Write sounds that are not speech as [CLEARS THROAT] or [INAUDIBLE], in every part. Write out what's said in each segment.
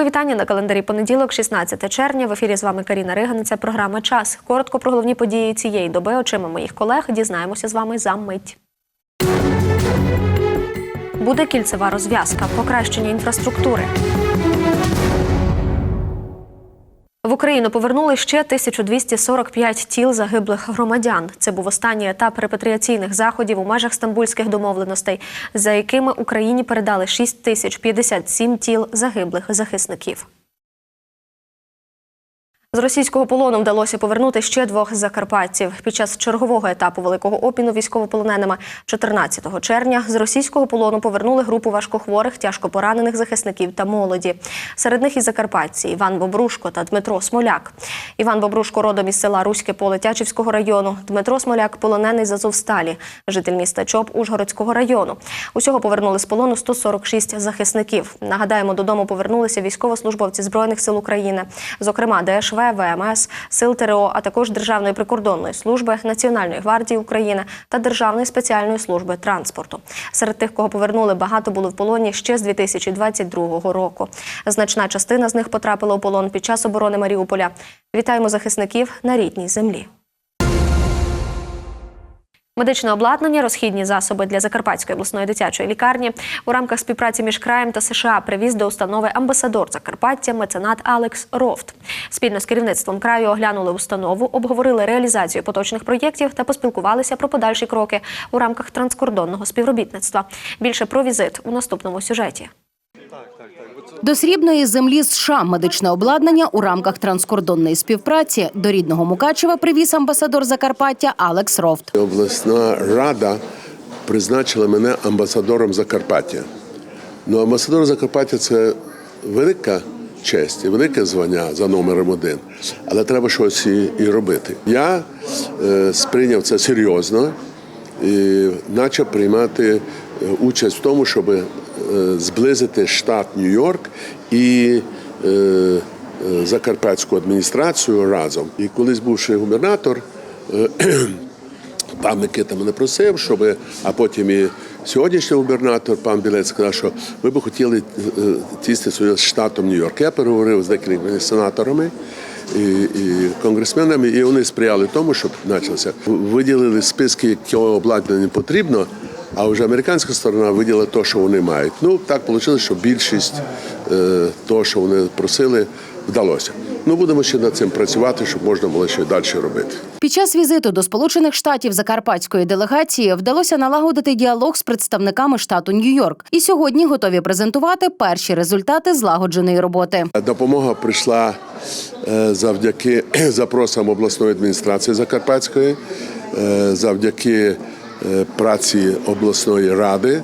Мої вітання на календарі понеділок, 16 червня. В ефірі з вами Каріна Риган. Це програма Час. Коротко про головні події цієї доби очима моїх колег. Дізнаємося з вами за мить. Буде кільцева розв'язка, покращення інфраструктури. В Україну повернули ще 1245 тіл загиблих громадян. Це був останній етап репатріаційних заходів у межах стамбульських домовленостей, за якими Україні передали 6057 тіл загиблих захисників. З російського полону вдалося повернути ще двох закарпатців. Під час чергового етапу великого обміну військовополоненими 14 червня з російського полону повернули групу важкохворих, тяжкопоранених захисників та молоді. Серед них і закарпатці Іван Бобрушко та Дмитро Смоляк. Іван Бобрушко родом із села Руське поле Тячівського району. Дмитро Смоляк полонений з Азовсталі, житель міста Чоп Ужгородського району. Усього повернули з полону 146 захисників. Нагадаємо, додому повернулися військовослужбовці збройних сил України, зокрема ДШВ, ВМС, Сил ТРО, а також Державної прикордонної служби, Національної гвардії України та Державної спеціальної служби транспорту. Серед тих, кого повернули, багато були в полоні ще з 2022 року. Значна частина з них потрапила у полон під час оборони Маріуполя. Вітаємо захисників на рідній землі. Медичне обладнання, розхідні засоби для Закарпатської обласної дитячої лікарні у рамках співпраці між краєм та США привіз до установи амбасадор Закарпаття меценат Алекс Рофт. Спільно з керівництвом краю оглянули установу, обговорили реалізацію поточних проєктів та поспілкувалися про подальші кроки у рамках транскордонного співробітництва. Більше про візит у наступному сюжеті. До срібної землі США медичне обладнання у рамках транскордонної співпраці до рідного Мукачева привіз амбасадор Закарпаття Алекс Рофт. Обласна рада призначила мене амбасадором Закарпаття. Ну, амбасадор Закарпаття це велика честь і велике звання за номером один, але треба щось і, і робити. Я е, сприйняв це серйозно і почав приймати е, участь в тому, щоб е, зблизити штат Нью-Йорк і е, е, Закарпатську адміністрацію разом. І колись бувши губернатор. е, [CLEARS THROAT] Пан Микита мене просив, щоб, а потім і сьогоднішній губернатор, пан Білець, сказав, що ми б хотіли е, тістися з штатом Нью-Йорк. Я переговорив з декількома сенаторами і, і конгресменами, і вони сприяли тому, щоб почалося. Виділили списки, якого обладнання потрібно, а вже американська сторона виділила те, що вони мають. Ну, так вийшло, що більшість е, того, що вони просили, вдалося. Ну, будемо ще над цим працювати, щоб можна було ще далі робити. Під час візиту до Сполучених Штатів закарпатської делегації вдалося налагодити діалог з представниками штату Нью-Йорк. І сьогодні готові презентувати перші результати злагодженої роботи. Допомога прийшла е, завдяки [CLEARS THROAT] запросам обласної адміністрації Закарпатської, е, завдяки праці обласної ради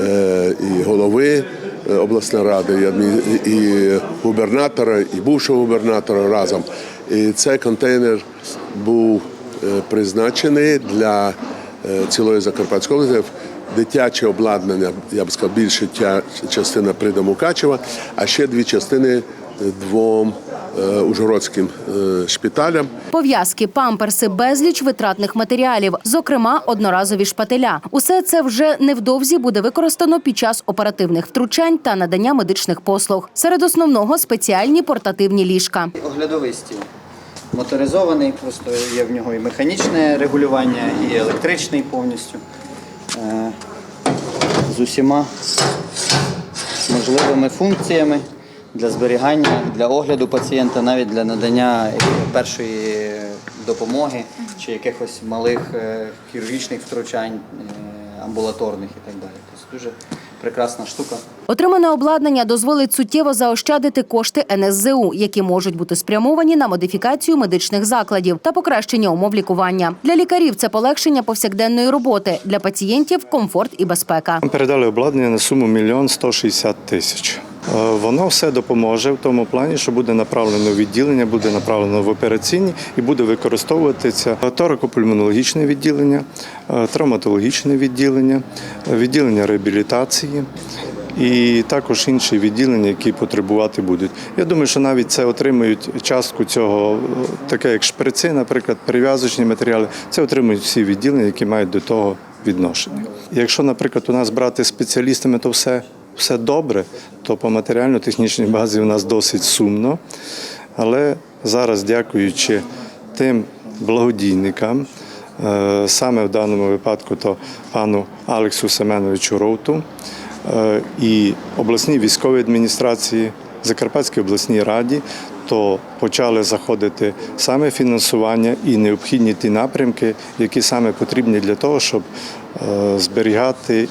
е, і голови е, обласної ради, і губернатора, і бувшого губернатора разом. І цей контейнер був е, призначений для е, цілої Закарпатської області. Дитяче обладнання, я б сказав, більша частина прийде Мукачева, а ще дві частини е, двом е, ужгородським е, шпиталям. Пов'язки, памперси, безліч витратних матеріалів, зокрема одноразові шпателя. Усе це вже невдовзі буде використано під час оперативних втручань та надання медичних послуг. Серед основного спеціальні портативні ліжка. Оглядовий стіл. Моторизований, просто є в нього і механічне регулювання, і електричний повністю. Е, З усіма можливими функціями для зберігання, для огляду пацієнта, навіть для надання першої допомоги чи якихось малих е, хірургічних втручань е, амбулаторних і так далі. Тобто дуже прекрасна штука. Отримане обладнання дозволить суттєво заощадити кошти НСЗУ, які можуть бути спрямовані на модифікацію медичних закладів та покращення умов лікування. Для лікарів це полегшення повсякденної роботи, для пацієнтів комфорт і безпека. Передали обладнання на суму мільйон 160 тисяч. Е, Воно все допоможе в тому плані, що буде направлено відділення, буде направлено в операційні і буде використовуватися торакопульмонологічне відділення, е, травматологічне відділення, відділення реабілітації. І також інші відділення, які потребувати будуть. Я думаю, що навіть це отримують частку цього, е, таке як шприци, наприклад, перев'язочні матеріали. Це отримують всі відділення, які мають до того відношення. Якщо, наприклад, у нас брати спеціалістами, то все все добре, то по матеріально-технічній базі у нас досить сумно. Але зараз, дякуючи тим благодійникам, е, саме в даному випадку, то пану Алексу Семеновичу Роуту е, і обласній військовій адміністрації, Закарпатській обласній раді, то почали заходити саме фінансування і необхідні ті напрямки, які саме потрібні для того, щоб е, зберігати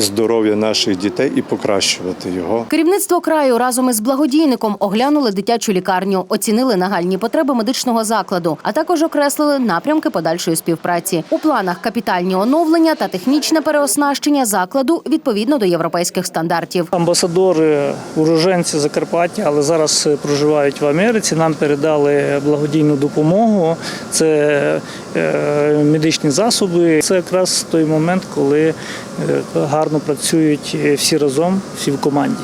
здоров'я наших дітей і покращувати його. Керівництво краю разом із благодійником оглянули дитячу лікарню, оцінили нагальні потреби медичного закладу, а також окреслили напрямки подальшої співпраці. У планах капітальні оновлення та технічне переоснащення закладу відповідно до європейських стандартів. Амбасадори, уроженці Закарпаття, але зараз проживають в Америці. Нам передали благодійну допомогу. Це е, медичні засоби. Це якраз той момент, коли е, гарно працюють е, всі разом, всі в команді.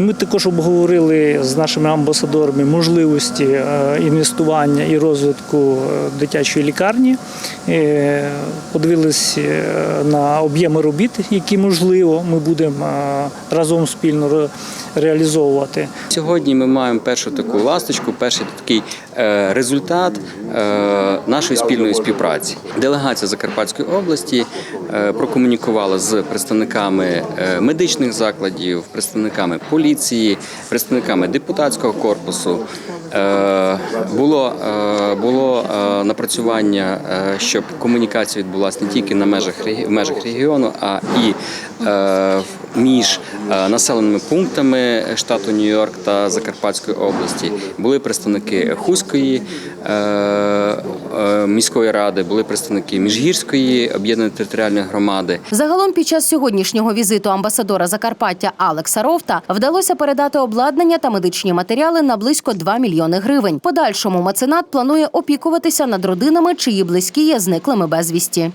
Ми також обговорили з нашими амбасадорами можливості е, інвестування і розвитку е, дитячої лікарні. Подивились е, на об'єми робіт, які можливо ми будемо разом спільно реалізовувати. Сьогодні ми маємо першу таку ласточку, перший такий результат нашої спільної співпраці. Делегація Закарпатської області прокомунікувала з представниками е, медичних закладів, представниками поліції, представниками депутатського корпусу. Е, Було, е, було е, напрацювання, е, щоб комунікація відбулася не тільки на межах в межах регіону, а і е, між е, населеними пунктами штату Нью-Йорк та Закарпатської області. Були представники Хуської е, е, міської ради, були представники Міжгірської об'єднаної територіальної громади. Загалом під час сьогоднішнього візиту амбасадора Закарпаття Алекса Ровта вдалося передати обладнання та медичні матеріали на близько 2 мільйони гривень. Подальшому меценат планує опікуватися над родинами, чиї близькі є зниклими безвісті.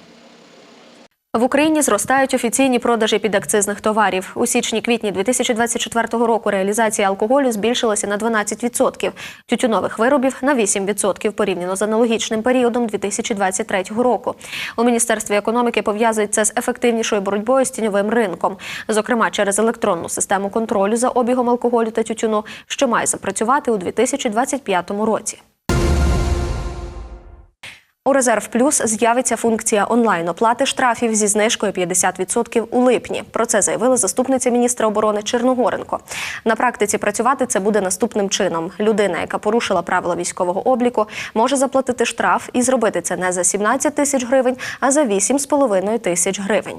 В Україні зростають офіційні продажі підакцизних товарів. У січні-квітні 2024 року реалізація алкоголю збільшилася на 12%, тютюнових виробів на 8% порівняно з аналогічним періодом 2023 року. У міністерстві економіки пов'язують це з ефективнішою боротьбою з тіньовим ринком, зокрема через електронну систему контролю за обігом алкоголю та тютюну, що має запрацювати у 2025 році. У резерв плюс з'явиться функція онлайн-оплати штрафів зі знижкою 50% у липні. Про це заявила заступниця міністра оборони Черногоренко. На практиці працювати це буде наступним чином: людина, яка порушила правила військового обліку, може заплатити штраф і зробити це не за 17 тисяч гривень, а за 8,5 тисяч гривень.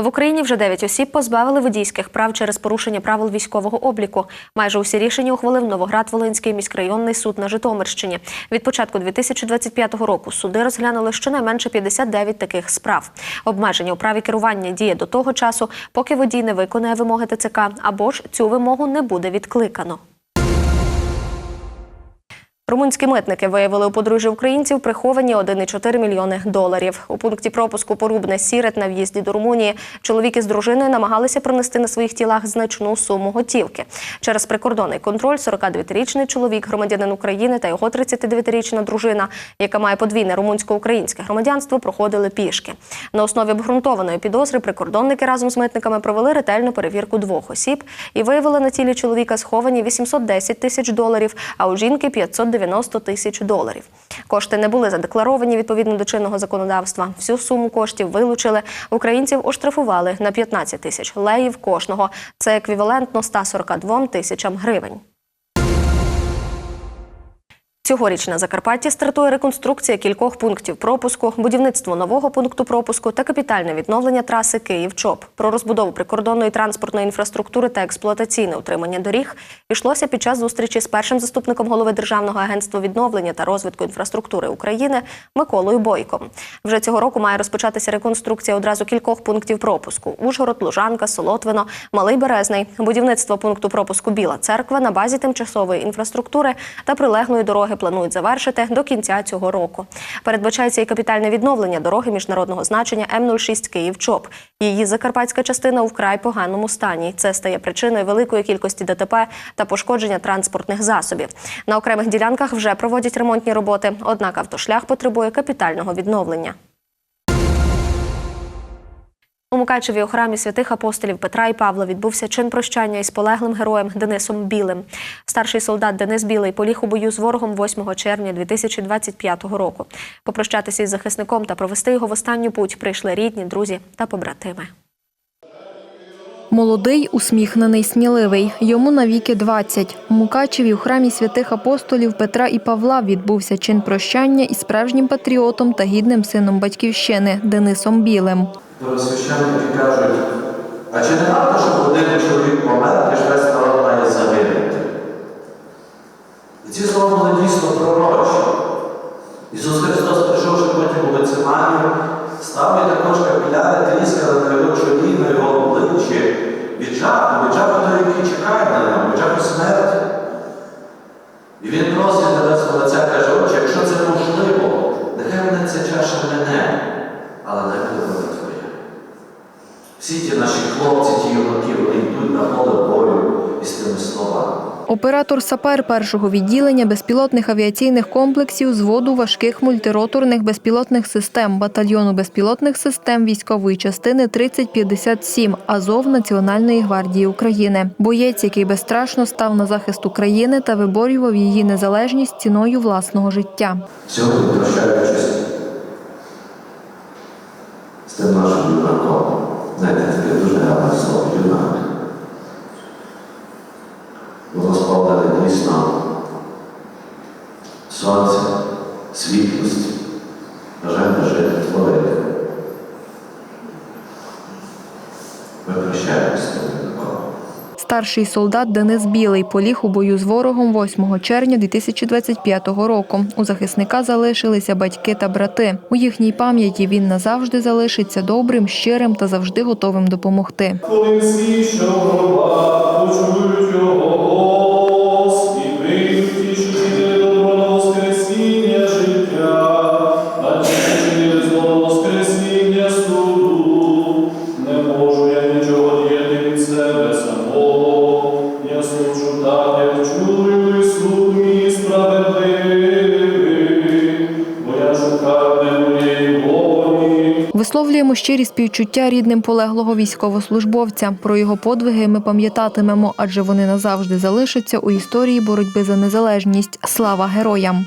В Україні вже 9 осіб позбавили водійських прав через порушення правил військового обліку. Майже усі рішення ухвалив Новоград-Волинський міськрайонний суд на Житомирщині. Від початку 2025 року суди розглянули щонайменше 59 таких справ. Обмеження у праві керування діє до того часу, поки водій не виконає вимоги ТЦК, або ж цю вимогу не буде відкликано. Румунські митники виявили у подружжя українців приховані 1,4 мільйони доларів. У пункті пропуску Порубне Сірет на в'їзді до Румунії чоловік із дружиною намагалися пронести на своїх тілах значну суму готівки. Через прикордонний контроль 49-річний чоловік, громадянин України та його 39-річна дружина, яка має подвійне румунсько-українське громадянство, проходили пішки. На основі обґрунтованої підозри прикордонники разом з митниками провели ретельну перевірку двох осіб і виявили на тілі чоловіка сховані 810 тисяч доларів, а у жінки 590 тисяч доларів. Кошти не були задекларовані відповідно до чинного законодавства. Всю суму коштів вилучили. Українців оштрафували на 15 тисяч леїв кожного. Це еквівалентно 142 тисячам гривень. Цьогоріч на Закарпатті стартує реконструкція кількох пунктів пропуску, будівництво нового пункту пропуску та капітальне відновлення траси Київ-ЧОП. Про розбудову прикордонної транспортної інфраструктури та експлуатаційне утримання доріг йшлося під час зустрічі з першим заступником голови Державного агентства відновлення та розвитку інфраструктури України Миколою Бойком. Вже цього року має розпочатися реконструкція одразу кількох пунктів пропуску: Ужгород, Лужанка, Солотвино, Малий Березний, будівництво пункту пропуску Біла Церква на базі тимчасової інфраструктури та прилеглої дороги планують завершити до кінця цього року. Передбачається і капітальне відновлення дороги міжнародного значення М06 Київ-ЧОП. Її закарпатська частина у вкрай поганому стані. Це стає причиною великої кількості ДТП та пошкодження транспортних засобів. На окремих ділянках вже проводять ремонтні роботи, однак автошлях потребує капітального відновлення. У Мукачеві у храмі святих апостолів Петра і Павла відбувся чин прощання із полеглим героєм Денисом Білим. Старший солдат Денис Білий поліг у бою з ворогом 8 червня 2025 року. Попрощатися із захисником та провести його в останню путь прийшли рідні, друзі та побратими. Молодий, усміхнений, сміливий. Йому навіки 20. У Мукачеві у храмі святих апостолів Петра і Павла відбувся чин прощання із справжнім патріотом та гідним сином батьківщини Денисом Білим. Священники кажуть, а чи не варто, щоб один чоловік помер, ніж весь народ має загинути? І ці слова були дійсно пророчі. Ісус Христос, прийшовши потім у Гециманію, став і також капіляри тріскали на його чолі, на його обличчі, від жаху, від жаху того, який чекає на нього, від жаху смерті. І він просить Небесного Отця, каже, отче, якщо це можливо, нехай мене ця чаша мене, але не буде. Всі ті наші хлопці, ті юнаки, вони йдуть на поле бою із тими словами. Оператор сапер першого відділення безпілотних авіаційних комплексів зводу важких мультироторних безпілотних систем батальйону безпілотних систем військової частини 3057 Азов Національної гвардії України. Боєць, який безстрашно став на захист України та виборював її незалежність ціною власного життя. Сьогодні прощаючись з тим нашим юнаком, знаєте, таке дуже гарне слово юнак. Воно сповнене дійсно сонце, світлості, бажання жити, творити. Ми прощаємося. Старший солдат Денис Білий поліг у бою з ворогом 8 червня 2025 року. У захисника залишилися батьки та брати. У їхній пам'яті він назавжди залишиться добрим, щирим та завжди готовим допомогти. Коли всі, що почують його Висловлюємо щирі співчуття рідним полеглого військовослужбовця. Про його подвиги ми пам'ятатимемо, адже вони назавжди залишаться у історії боротьби за незалежність. Слава героям!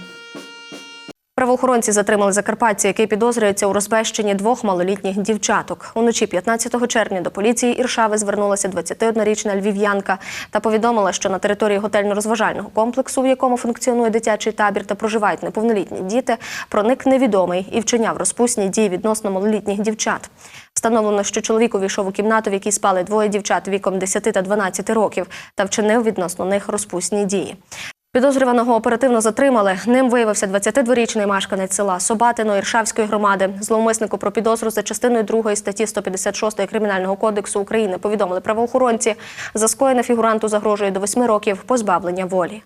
Правоохоронці затримали закарпатця, який підозрюється у розбещенні двох малолітніх дівчаток. Уночі 15 червня до поліції Іршави звернулася 21-річна львів'янка та повідомила, що на території готельно-розважального комплексу, в якому функціонує дитячий табір та проживають неповнолітні діти, проник невідомий і вчиняв розпусні дії відносно малолітніх дівчат. Встановлено, що чоловік увійшов у кімнату, в якій спали двоє дівчат віком 10 та 12 років, та вчинив відносно них розпусні дії. Підозрюваного оперативно затримали. Ним виявився 22-річний мешканець села Собатино Іршавської громади. Зловмиснику про підозру за частиною 2 статті 156 Кримінального кодексу України повідомили правоохоронці. За скоєне фігуранту загрожує до 8 років позбавлення волі.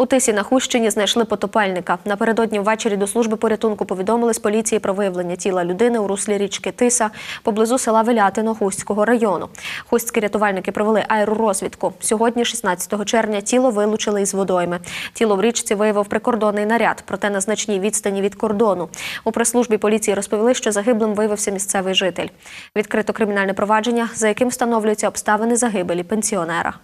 У Тисі на Хущині знайшли потопельника. Напередодні ввечері до служби порятунку повідомили з поліції про виявлення тіла людини у руслі річки Тиса поблизу села Велятино Хустського району. Хустські рятувальники провели аеророзвідку. Сьогодні, 16 червня, тіло вилучили із водойми. Тіло в річці виявив прикордонний наряд, проте на значній відстані від кордону. У прес-службі поліції розповіли, що загиблим виявився місцевий житель. Відкрито кримінальне провадження, за яким встановлюються обставини загибелі пенсіонера.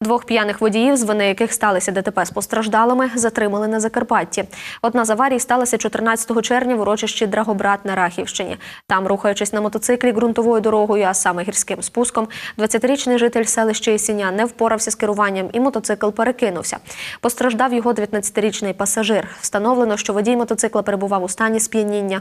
Двох п'яних водіїв, з вини яких сталися ДТП з постраждалими, затримали на Закарпатті. Одна з аварій сталася 14 червня в урочищі Драгобрат на Рахівщині. Там, рухаючись на мотоциклі ґрунтовою дорогою, а саме гірським спуском, 20-річний житель селища Ісіня не впорався з керуванням і мотоцикл перекинувся. Постраждав його 19-річний пасажир. Встановлено, що водій мотоцикла перебував у стані сп'яніння.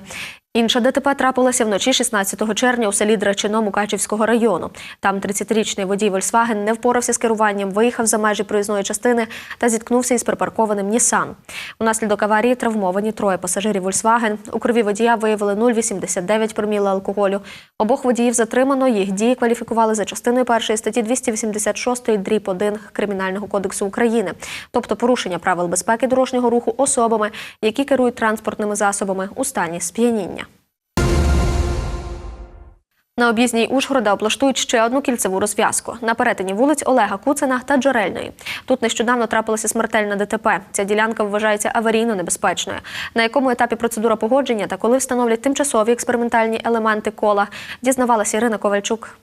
Інша ДТП трапилася вночі 16 червня у селі Драчино Мукачівського району. Там 30-річний водій Volkswagen не впорався з керуванням, виїхав за межі проїзної частини та зіткнувся із припаркованим Нісан. Унаслідок аварії травмовані троє пасажирів Volkswagen. У крові водія виявили 0,89 проміла алкоголю. Обох водіїв затримано. Їх дії кваліфікували за частиною першої статті 286 дріб 1 Кримінального кодексу України, тобто порушення правил безпеки дорожнього руху особами, які керують транспортними засобами у стані сп'яніння. На об'їзній Ужгорода облаштують ще одну кільцеву розв'язку на перетині вулиць Олега Куцина та Джерельної. Тут нещодавно трапилася смертельна ДТП. Ця ділянка вважається аварійно небезпечною. На якому етапі процедура погодження та коли встановлять тимчасові експериментальні елементи кола, дізнавалася Ірина Ковальчук.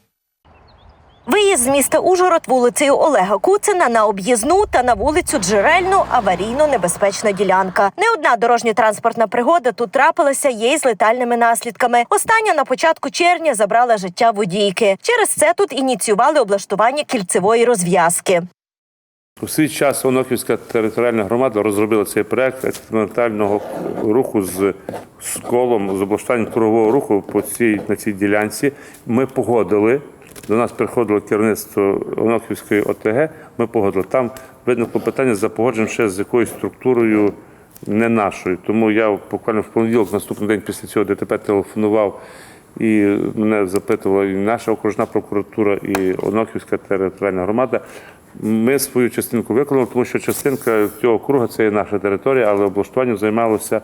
Виїзд з міста Ужгород вулицею Олега Куцина на об'їзну та на вулицю Джерельну аварійно небезпечна ділянка. Не одна дорожньо-транспортна пригода тут трапилася, є й з летальними наслідками. Остання на початку червня забрала життя водійки. Через це тут ініціювали облаштування кільцевої розв'язки. У свій час Оноківська територіальна громада розробила цей проект експериментального руху з, з колом з облаштуванням кругового руху по цій на цій ділянці. Ми погодили. До нас приходило керівництво Оноківської ОТГ. Ми погодили. Там виникло питання за погодженням ще з якоюсь структурою не нашою. Тому я буквально в понеділок, наступний день після цього ДТП телефонував і мене запитувала і наша окружна прокуратура, і Оноківська територіальна громада. Ми свою частинку виконали, тому що частинка цього круга це є наша територія, але облаштуванням займалося.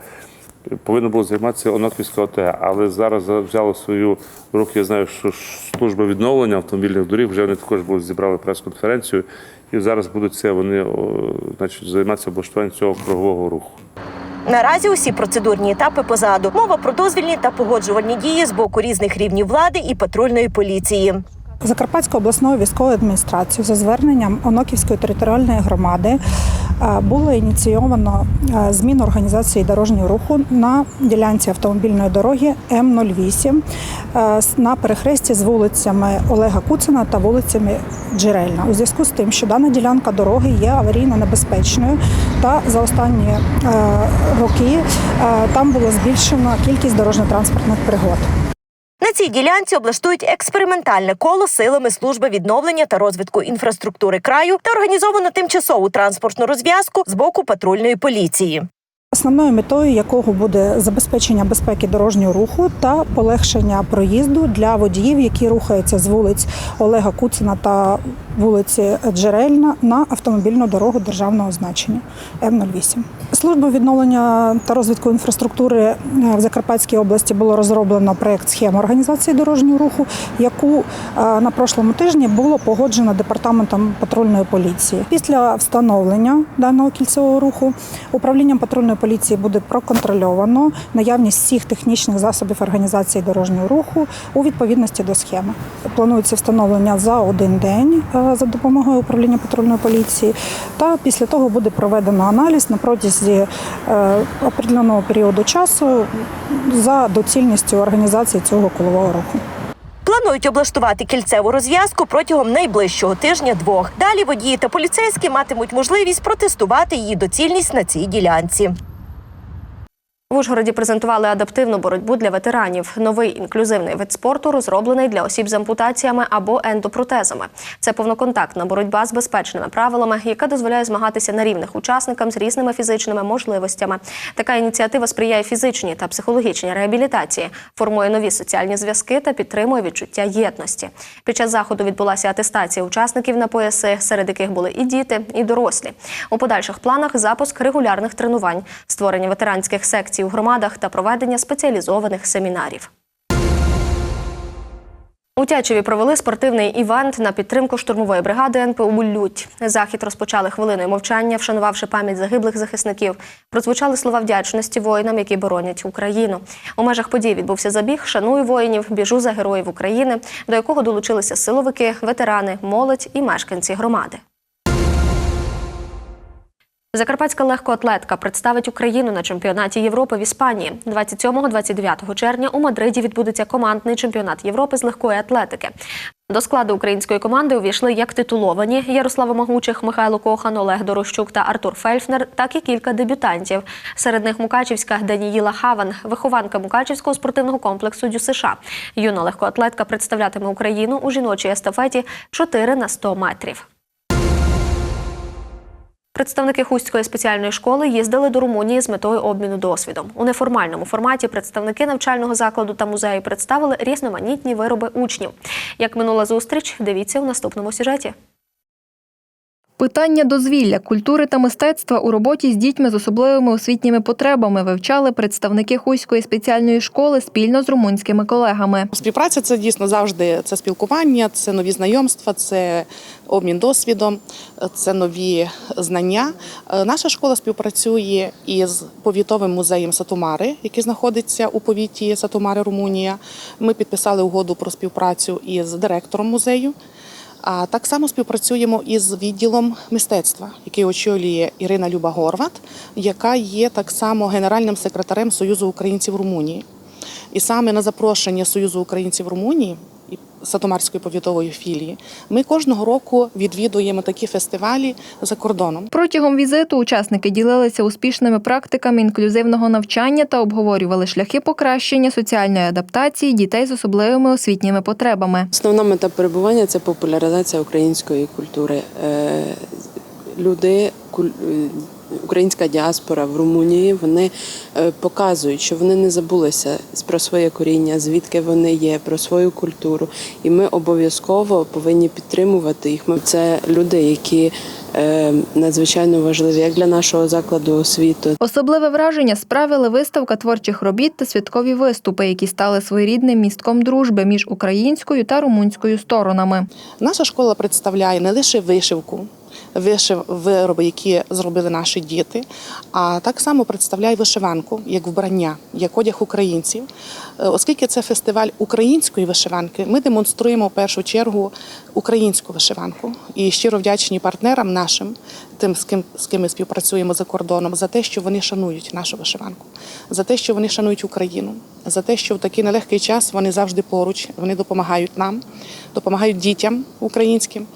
Повинно було займатися Оноківська ОТГ, але зараз взяло свою в руки. Я знаю, що служба відновлення автомобільних доріг вже вони також були зібрали прес-конференцію, і зараз будуть це вони о, значить, займатися облаштуванням цього кругового руху. Наразі усі процедурні етапи позаду. Мова про дозвільні та погоджувальні дії з боку різних рівнів влади і патрульної поліції. Закарпатською обласною військовою адміністрацією за зверненням Оноківської територіальної громади було ініційовано зміну організації дорожнього руху на ділянці автомобільної дороги М08 е, на перехресті з вулицями Олега Куцина та вулицями Джерельна. У зв'язку з тим, що дана ділянка дороги є аварійно небезпечною, та за останні роки там було збільшено кількість дорожньо-транспортних пригод. На цій ділянці облаштують експериментальне коло силами служби відновлення та розвитку інфраструктури краю та організовано тимчасову транспортну розв'язку з боку патрульної поліції. Основною метою якого буде забезпечення безпеки дорожнього руху та полегшення проїзду для водіїв, які рухаються з вулиць Олега Куцина та вулиці Джерельна на автомобільну дорогу державного значення М08. Служба відновлення та розвитку інфраструктури е, в Закарпатській області було розроблено проект схеми організації дорожнього руху, яку е, на прошлому тижні було погоджено департаментом патрульної поліції. Після встановлення даного кільцевого руху управлінням патрульної поліції буде проконтрольовано наявність всіх технічних засобів організації дорожнього руху у відповідності до схеми. Планується встановлення за один день е, за допомогою управління патрульної поліції. Та після того буде проведено аналіз на протязі е, определеного періоду часу за доцільністю організації цього колового руху. Планують облаштувати кільцеву розв'язку протягом найближчого тижня-двох. Далі водії та поліцейські матимуть можливість протестувати її доцільність на цій ділянці. В Ужгороді презентували адаптивну боротьбу для ветеранів. Новий інклюзивний вид спорту розроблений для осіб з ампутаціями або ендопротезами. Це повноконтактна боротьба з безпечними правилами, яка дозволяє змагатися на рівних учасникам з різними фізичними можливостями. Така ініціатива сприяє фізичній та психологічній реабілітації, формує нові соціальні зв'язки та підтримує відчуття єдності. Під час заходу відбулася атестація учасників на пояси, серед яких були і діти, і дорослі. У подальших планах запуск регулярних тренувань, створення ветеранських секцій у громадах та проведення спеціалізованих семінарів. У Тячеві провели спортивний івент на підтримку штурмової бригади НПУ Лють. Захід розпочали хвилиною мовчання, вшанувавши пам'ять загиблих захисників. Прозвучали слова вдячності воїнам, які боронять Україну. У межах подій відбувся забіг Шаную воїнів, біжу за героїв України, до якого долучилися силовики, ветерани, молодь і мешканці громади. Закарпатська легкоатлетка представить Україну на чемпіонаті Європи в Іспанії. 27-29 червня у Мадриді відбудеться командний чемпіонат Європи з легкої атлетики. До складу української команди увійшли як титуловані Ярослава Магучих, Михайло Кохан, Олег Дорощук та Артур Фельфнер, так і кілька дебютантів. Серед них Мукачівська Даніїла Хаван, вихованка Мукачівського спортивного комплексу ДЮСШ. Юна легкоатлетка представлятиме Україну у жіночій естафеті 4 на 100 метрів. Представники Хустської спеціальної школи їздили до Румунії з метою обміну досвідом. У неформальному форматі представники навчального закладу та музею представили різноманітні вироби учнів. Як минула зустріч, дивіться у наступному сюжеті. Питання дозвілля, культури та мистецтва у роботі з дітьми з особливими освітніми потребами вивчали представники Хуйської спеціальної школи спільно з румунськими колегами. Співпраця це дійсно завжди це спілкування, це нові знайомства, це обмін досвідом, це нові знання. Е, Наша школа співпрацює із повітовим музеєм Сатумари, який знаходиться у повіті Сатумари, Румунія. Ми підписали угоду про співпрацю із директором музею. А так само співпрацюємо із відділом мистецтва, який очолює Ірина Люба Горват, яка є так само генеральним секретарем Союзу українців Румунії. І саме на запрошення Союзу українців Румунії і Сатомарської повітової філії ми кожного року відвідуємо такі фестивалі за кордоном. Протягом візиту учасники ділилися успішними практиками інклюзивного навчання та обговорювали шляхи покращення соціальної адаптації дітей з особливими освітніми потребами. Основна мета перебування це популяризація української культури. Е, Люди, куль- українська діаспора в Румунії, вони е, показують, що вони не забулися про своє коріння, звідки вони є, про свою культуру. І ми обов'язково повинні підтримувати їх. Ми- Це люди, які е, надзвичайно важливі як для нашого закладу освіти, Особливе враження справили виставка творчих робіт та святкові виступи, які стали своєрідним містком дружби між українською та румунською сторонами. Наша школа представляє не лише вишивку, вишив вироби, які зробили наші діти, а так само представляє вишиванку як вбрання, як одяг українців. Е, Оскільки це фестиваль української вишиванки, ми демонструємо в першу чергу українську вишиванку і щиро вдячні партнерам нашим, тим, з ким з ким ми співпрацюємо за кордоном, за те, що вони шанують нашу вишиванку, за те, що вони шанують Україну, за те, що в такий нелегкий час вони завжди поруч, вони допомагають нам, допомагають дітям українським.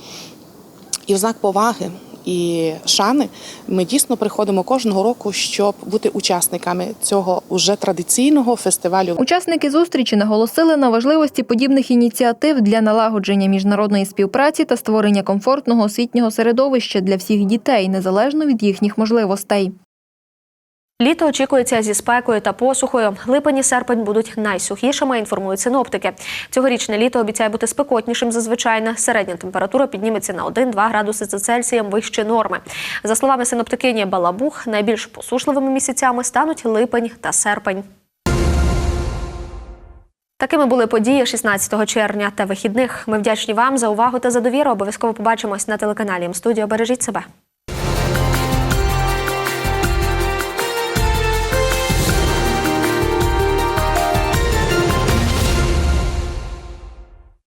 І в знак поваги і шани ми дійсно приходимо кожного року, щоб бути учасниками цього уже традиційного фестивалю. Учасники зустрічі наголосили на важливості подібних ініціатив для налагодження міжнародної співпраці та створення комфортного освітнього середовища для всіх дітей, незалежно від їхніх можливостей. Літо очікується зі спекою та посухою. Липень і серпень будуть найсухішими, інформують синоптики. Цьогорічне літо обіцяє бути спекотнішим за звичайне. Середня температура підніметься на 1-2 градуси за Цельсієм вище норми. За словами синоптикині Балабух, найбільш посушливими місяцями стануть липень та серпень. Такими були події 16 червня та вихідних. Ми вдячні вам за увагу та за довіру. Обов'язково побачимось на телеканалі М-студіо. Бережіть себе.